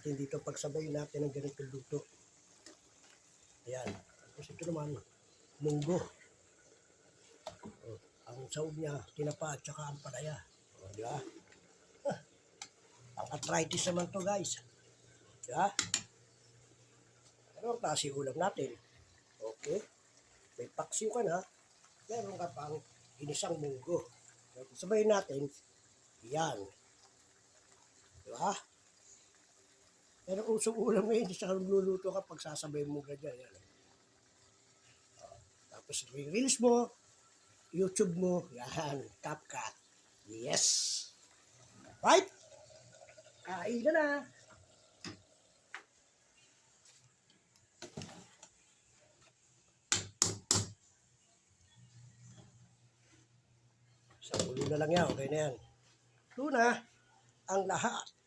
Natin dito pagsabay natin ng ganitong luto. Ayan. Tapos ito naman, munggo. Oh, ang saog niya, tinapa at saka ang palaya. O, di ba? Ah, ang arthritis naman to guys. Di ba? Ano ang klase ulam natin? Okay. May paksiw ka na. Meron ka pang inisang munggo. Sabayin natin. Yan. Di ba? Pero usong ulam ngayon, sa luluto ka pag sasabay mo ganyan. Yan. Oh, Tapos reels mo, YouTube mo, yan, CapCut. Yes! Right? Kain na na! Sa ulo na lang yan, okay na yan. Tuna, ang lahat